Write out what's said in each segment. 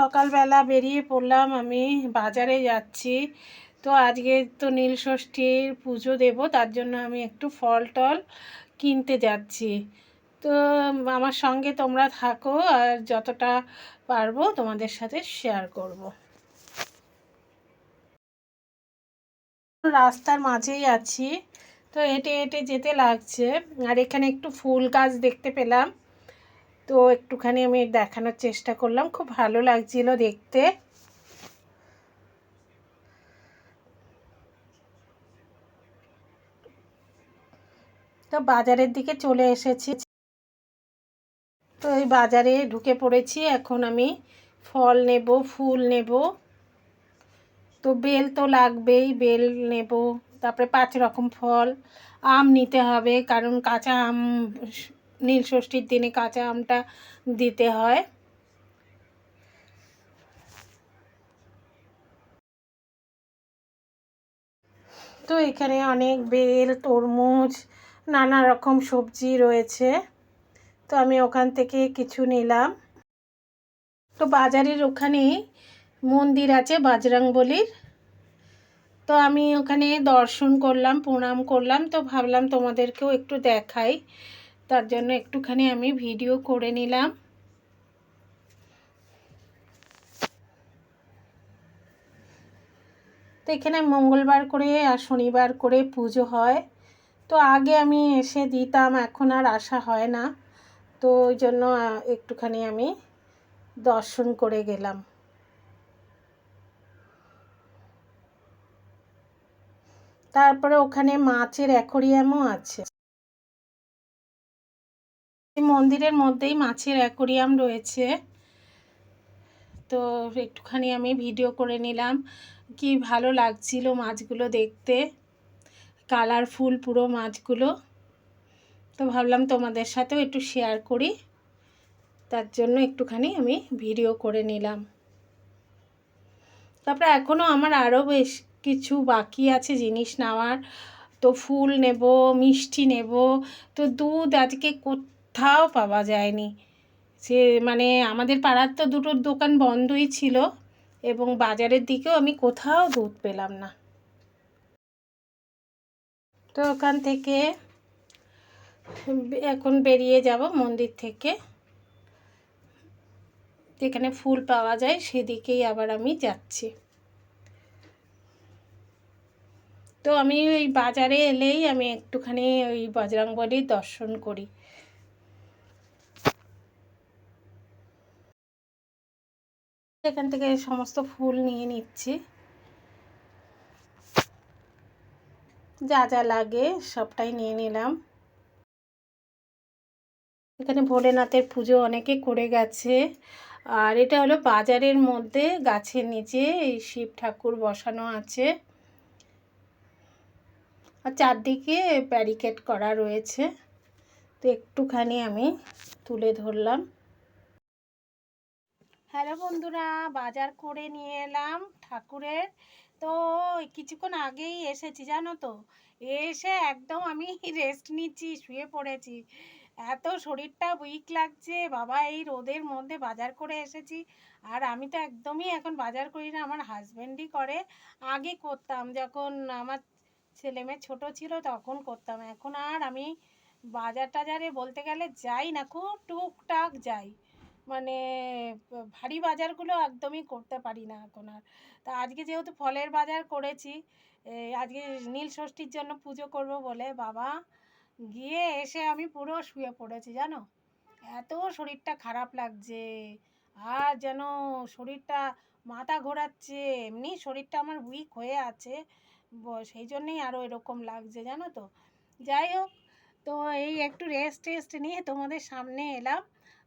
সকালবেলা বেরিয়ে পড়লাম, আমি বাজারে যাচ্ছি। তো আজকে তো নীল ষষ্ঠীর পুজো দেব, তার জন্য আমি একটু ফল টল কিনতে যাচ্ছি। তো আমার সঙ্গে তোমরা থাকো, আর যতটা পারব তোমাদের সাথে শেয়ার করব। রাস্তার মাঝেই আছি, তো হেঁটে হেঁটে যেতে লাগছে, আর এখানে একটু ফুল গাছ দেখতে পেলাম। তো একটুখানি আমি দেখানোর চেষ্টা করলাম। খুব ভালো লাগছিল দেখতে। তো বাজারের দিকে চলে এসেছি। তো এই বাজারে ঢুকে পড়েছি। এখন আমি ফল নেব, ফুল নেব। তো বেল তো লাগবেই, বেল নেব। তারপরে পাঁচ রকম ফল। আম নিতে হবে, কারণ কাঁচা আম নীল ষষ্ঠীর দিনে কাঁচা আমটা দিতে হয়। তো এখানে অনেক বেল, তরমুজ, নানা রকম সবজি রয়েছে। তো আমি ওখান থেকে কিছু নিলাম। তো বাজারের ওখানে মন্দির আছে বজরংবলির তো আমি ওখানে দর্শন করলাম, প্রণাম করলাম। তো ভাবলাম তোমাদেরকেও একটু দেখাই। তার জন্য একটুখানি আমি ভিডিও করে নিলাম। তো এখানে মঙ্গলবার করে আর শনিবার করে পুজো হয়। তো আগে আমি এসে দিতাম, এখন আর আসা হয় না। তো ওই জন্য একটুখানি আমি দর্শন করে গেলাম। তারপরে ওখানে মাছের অ্যাকোরিয়ামও আছে। মন্দিরের মধ্যেই মাছের অ্যাকোরিয়াম রয়েছে। তো একটুখানি আমি ভিডিও করে নিলাম কি ভালো লাগছিল মাছগুলো দেখতে। কালারফুল পুরো মাছগুলো। তো ভাবলাম তোমাদের সাথেও একটু শেয়ার করি। তার জন্য একটুখানি আমি ভিডিও করে নিলাম। তারপরে এখনও আমার আরও বেশ কিছু বাকি আছে জিনিস নেওয়ার। তো ফুল নেব, মিষ্টি নেব। তো দুধ আজকে কোথাও পাওয়া যায়নি। সে মানে আমাদের পাড়ার তো দুটোর দোকান বন্ধই ছিল এবং বাজারের দিকেও আমি কোথাও দুধ পেলাম না। তো ওখান থেকে এখন বেরিয়ে যাব মন্দির থেকে। যেখানে ফুল পাওয়া যায় সেদিকেই আবার আমি যাচ্ছি। তো আমি ওই বাজারে এলেই আমি একটুখানি ওই বজরংবলির দর্শন করি। এখান থেকে সমস্ত ফুল নিয়ে নিচ্ছি। যা যা লাগে সবটাই নিয়ে নিলাম। এখানে ভোলেনাথের পুজো অনেকে করে গেছে। আর এটা হলো বাজারের মধ্যে গাছের নিচে এই শিব ঠাকুর বসানো আছে। আর চারদিকে ব্যারিকেড করা রয়েছে। তো একটুখানি আমি তুলে ধরলাম। হ্যালো বন্ধুরা, বাজার করে নিয়ে এলাম ঠাকুরের। তো কিছুক্ষণ আগেই এসেছি, জানো তো? এসে একদম আমি রেস্ট নিচ্ছি, শুয়ে পড়েছি। এত শরীরটা উইক লাগছে, বাবা এই রোদের মধ্যে বাজার করে এসেছি। আর আমি তো একদমই এখন বাজার করি না, আমার হাজব্যান্ডই করে। আগে করতাম, যখন আমার ছেলে মেয়ে ছোটো ছিল তখন করতাম। এখন আর আমি বাজার টাজারে বলতে গেলে যাই না, খুব টুকটাক যাই। মানে ভারী বাজারগুলো একদমই করতে পারি না এখন আর। তা আজকে যেহেতু ফলের বাজার করেছি আজকে নীল ষষ্ঠীর জন্য পুজো করব বলে বাবা গিয়ে এসে আমি পুরো শুয়ে পড়েছি জানো। এত শরীরটা খারাপ লাগছে, আর যেন শরীরটা মাথা ঘোরাচ্ছে, এমনি শরীরটা আমার উইক হয়ে আছে সেই জন্যেই আরও এরকম লাগছে জানো তো। যাই হোক, তো এই একটু রেস্ট টেস্ট নিয়ে তোমাদের সামনে এলাম।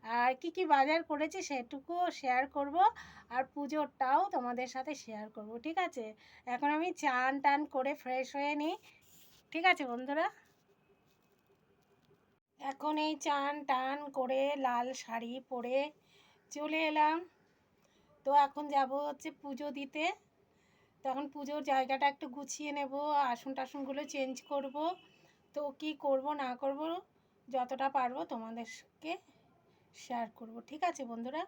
আর কি কি বাজার করেছি সেটুকুও শেয়ার করব। আর পুজোরটাও তোমাদের সাথে শেয়ার করব, ঠিক আছে? এখন আমি চান টান করে ফ্রেশ হয়ে নিই, ঠিক আছে বন্ধুরা? এখন এই চান টান করে লাল শাড়ি পরে চলে এলাম। তো এখন যাব হচ্ছে পুজো দিতে। তখন পুজোর জায়গাটা একটু গুছিয়ে নেব, আসন টাসনগুলো চেঞ্জ করব। তো কি করব না করব যতটা পারব তোমাদেরকে শেয়ার করব, ঠিক আছে বন্ধুরা?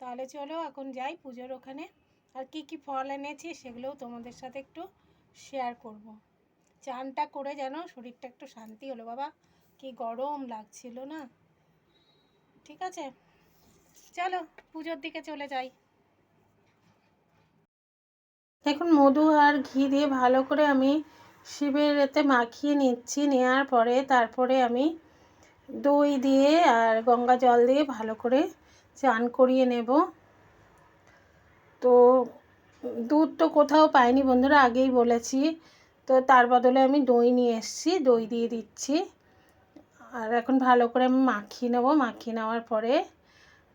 তাহলে চলো এখন যাই পুজোর ওখানে। আর কি কি ফল এনেছি সেগুলোও তোমাদের সাথে একটু শেয়ার করব। চানটা করে যেন শরীরটা একটু শান্তি হলো, বাবা। কি গরম লাগছিল না? ঠিক আছে? চলো, পুজোর দিকে চলে যাই। এখন মধু আর ঘি দিয়ে ভালো করে আমি শিবের এতে মাখিয়ে নিচ্ছি নেওয়ার পরে তারপরে আমি দই দিয়ে আর গঙ্গা জল দিয়ে ভালো করে চান করিয়ে নেব। তো দুধ তো কোথাও পাইনি বন্ধুরা, আগেই বলেছি। তো তার বদলে আমি দই নিয়ে এসেছি, দই দিয়ে দিচ্ছি। আর এখন ভালো করে আমি মাখিয়ে নেব। মাখিয়ে নেওয়ার পরে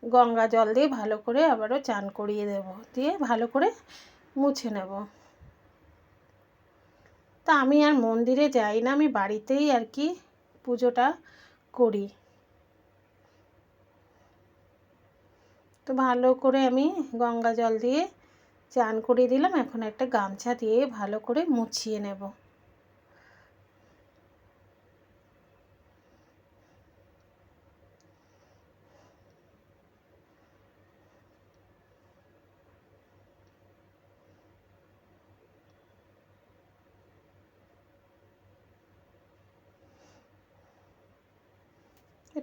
গঙ্গা জল দিয়ে ভালো করে আবারও চান করিয়ে দেব। দিয়ে ভালো করে মুছে নেব। তা আমি আর মন্দিরে যাই না, আমি বাড়িতেই আর কি পুজোটা করি। তো ভালো করে আমি গঙ্গা জল দিয়ে চান করিয়ে দিলাম। এখন একটা গামছা দিয়ে ভালো করে মুছিয়ে নেব।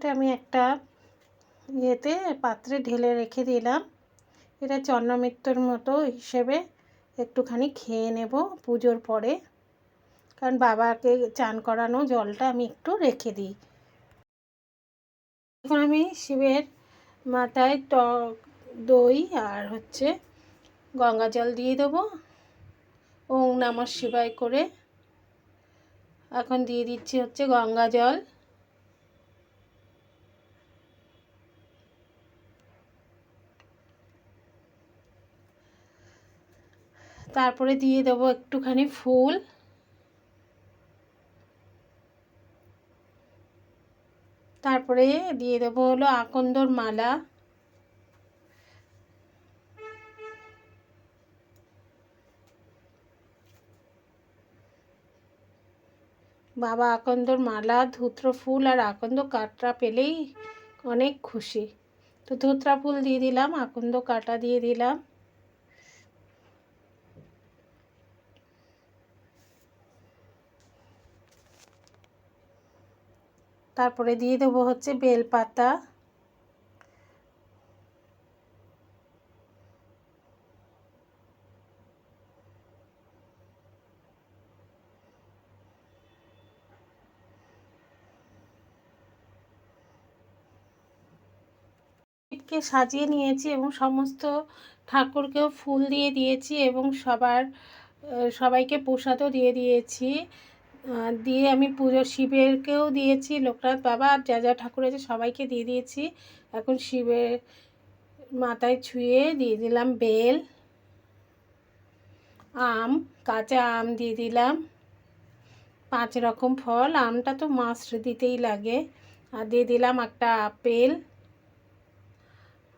এটা আমি একটা ইয়েতে পাত্রে ঢেলে রেখে দিলাম। এটা চন্নমিত্তর মতো হিসেবে একটুখানি খেয়ে নেব পুজোর পরে। কারণ বাবাকে চান করানো জলটা আমি একটু রেখে দিই। এখন আমি শিবের মাথায় টক দই আর হচ্ছে গঙ্গা জল দিয়ে দেবো। ওং নামার শিবায় করে। এখন দিয়ে দিচ্ছি হচ্ছে গঙ্গা জল। তারপরে দিয়ে দেবো একটুখানি ফুল। তারপরে দিয়ে দেবো হলো আকন্দর মালা। বাবা আকন্দর মালা, ধুত্র ফুল আর আকন্দ কাটরা পেলেই অনেক খুশি। তো ধুত্রা ফুল দিয়ে দিলাম, আকন্দ কাটা দিয়ে দিলাম। তারপরে দিয়ে দেবো হচ্ছে বেলপাতা। কে সাজিয়ে নিয়েছি এবং সমস্ত ঠাকুরকেও ফুল দিয়ে দিয়েছি এবং সবার সবাইকে প্রসাদও দিয়ে দিয়েছি। দিয়ে আমি পুজো শিবেরকেও দিয়েছি, লোকনাথ বাবা আর যা যা ঠাকুর আছে সবাইকে দিয়ে দিয়েছি। এখন শিবের মাথায় ছুঁয়ে দিয়ে দিলাম বেল, আম, কাঁচা আম দিয়ে দিলাম। পাঁচ রকম ফল, আমটা তো মাস্ট দিতেই লাগে। আর দিয়ে দিলাম একটা আপেল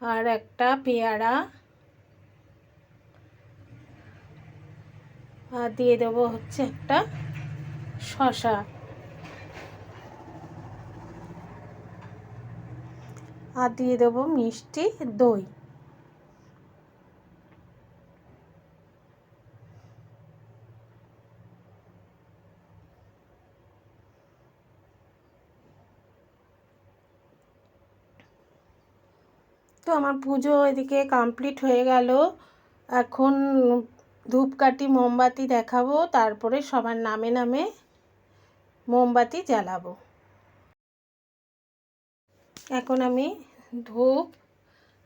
আর একটা পেয়ারা। আর দিয়ে দেবো হচ্ছে একটা শশা। আর দিয়ে দেবো মিষ্টি দই। তো আমার পুজো এদিকে কমপ্লিট হয়ে গেল। এখন ধূপকাঠি, মোমবাতি দেখাবো, তারপরে সবার নামে নামে মোমবাতি জ্বালাবো। এখন আমি ধূপ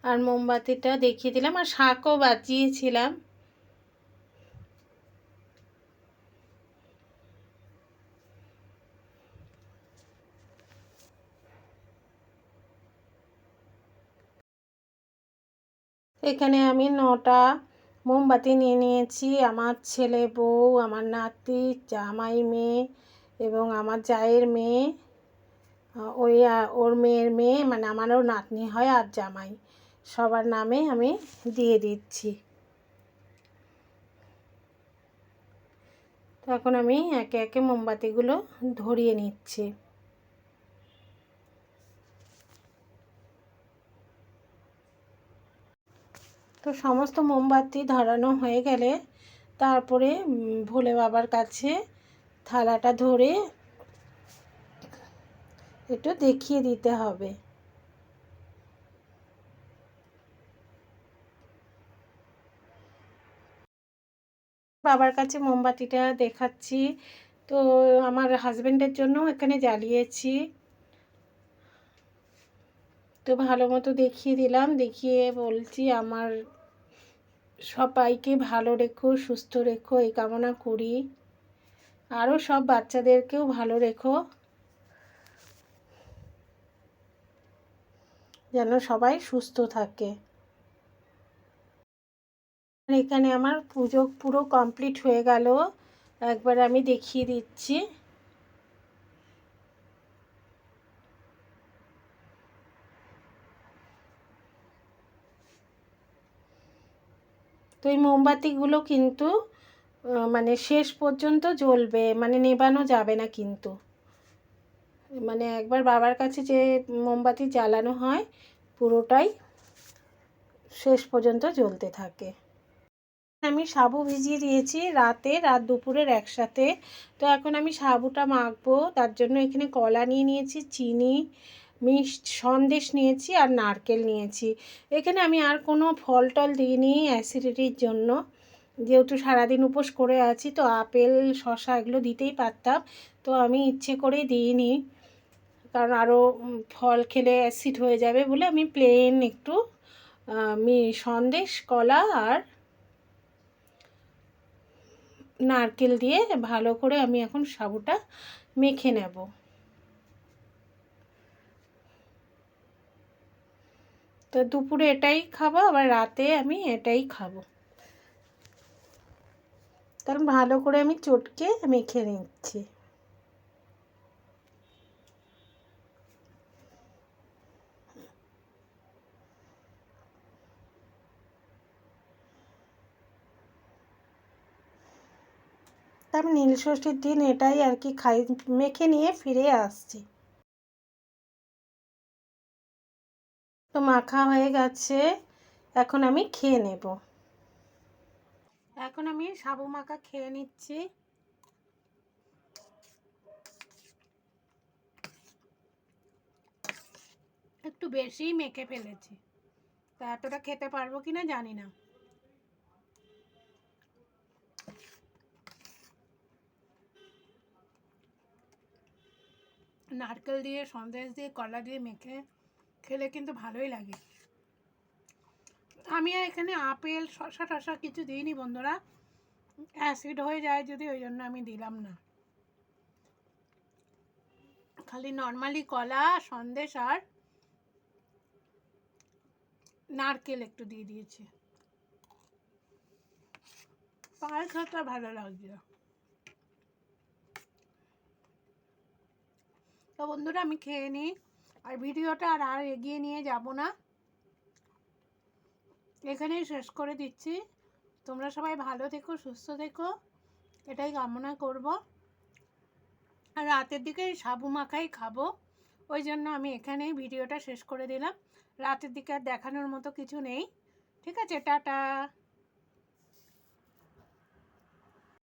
আর মোমবাতিটা দেখিয়ে দিলাম আর শাঁখও বাজিয়েছিলাম। এখানে আমি নটা মোমবাতি নিয়ে নিয়েছি। আমার ছেলে বউ, আমার নাতি, জামাই, মেয়ে এবং আমার জায়ের মেয়ে ওই ওর মেয়ের মেয়ে মানে আমারও নাতনি হয় আর জামাই। সবার নামে আমি দিয়ে দিচ্ছি। তো এখন আমি একে একে মোমবাতিগুলো ধরিয়ে নিচ্ছি। তো সমস্ত মোমবাতি ধরানো হয়ে গেলে তারপরে ভোলে বাবার কাছে থালাটা ধরে একটু দেখিয়ে দিতে হবে। বাবার কাছে মোমবাতিটা দেখাচ্ছি। তো আমার হাজবেন্ডের জন্য এখানে জ্বালিয়েছি। তো ভালো মতো দেখিয়ে দিলাম, দেখিয়ে বলছি আমার সবাইকে ভালো রেখো, সুস্থ রেখো, এই কামনা করি। আরও সব বাচ্চাদেরকেও ভালো রেখো। যেন সবাই সুস্থ থাকে। এখানে আমার পুজো পুরো কমপ্লিট হয়ে গেল। একবার আমি দেখিয়ে দিচ্ছি। তো এই মোমবাতিগুলো কিন্তু মানে শেষ পর্যন্ত জ্বলবে মানে নেবানো যাবে না কিন্তু। মানে একবার বাবার কাছে যে মোমবাতি জ্বালানো হয়, পুরোটাই শেষ পর্যন্ত জ্বলতে থাকে। আমি সাবু ভিজিয়ে দিয়েছি রাতে, রাত দুপুরের একসাথে। তো এখন আমি সাবুটা মাখবো, তার জন্য এখানে কলা নিয়ে নিয়েছি, চিনি, মিষ্ট, সন্দেশ নিয়েছি আর নারকেল নিয়েছি। এখানে আমি আর কোনো ফল টল দিইনি অ্যাসিডিটির জন্য। যেহেতু সারাদিন উপোস করে আছি, তো আপেল শশা এগুলো দিতেই পারতাম। তো আমি ইচ্ছে করেই দিইনি। কারণ আরও ফল খেলে অ্যাসিড হয়ে যাবে বলে আমি প্লেন একটু আমি সন্দেশ, কলা আর নারকেল দিয়ে ভালো করে আমি এখন সাবুটা মেখে নেব। তো দুপুরে এটাই খাব, আবার রাতে আমি এটাই খাব। কারণ ভালো করে আমি চটকে মেখে নিচ্ছি। তারপর নীল ষষ্ঠীর দিন এটাই আর কি খাই, মেখে নিয়ে ফিরে আসছি। তো মাখা হয়ে গেছে, এখন আমি খেয়ে নেব। এখন আমি সাবু মাখা খেয়ে নিচ্ছি। একটু বেশিই মেখে ফেলেছি। তা এতটা খেতে পারব কি না জানি না। নারকেল দিয়ে, সন্দেশ দিয়ে, কলা দিয়ে মেখে খেলে কিন্তু ভালোই লাগে। আমি এখানে আপেল শশা টশা কিছু দিইনি বন্ধুরা। অ্যাসিড হয়ে যায় যদি, ওই জন্য আমি দিলাম না। খালি নর্মালি কলা, সন্দেশ আর নারকেল একটু দিয়ে দিয়েছি। খেতে ভালো লাগছে। তো বন্ধুরা, আমি খেয়ে নিই। আর ভিডিওটা আর আর এগিয়ে নিয়ে যাব না। এখানেই শেষ করে দিচ্ছি। তোমরা সবাই ভালো থেকো, সুস্থ থেকো। এটাই কামনা করব। আর রাতের দিকে সাবু মাখাই খাব। ওই জন্য আমি এখানেই ভিডিওটা শেষ করে দিলাম। রাতের দিকে আর দেখানোর মতো কিছু নেই। ঠিক আছে, টাটা।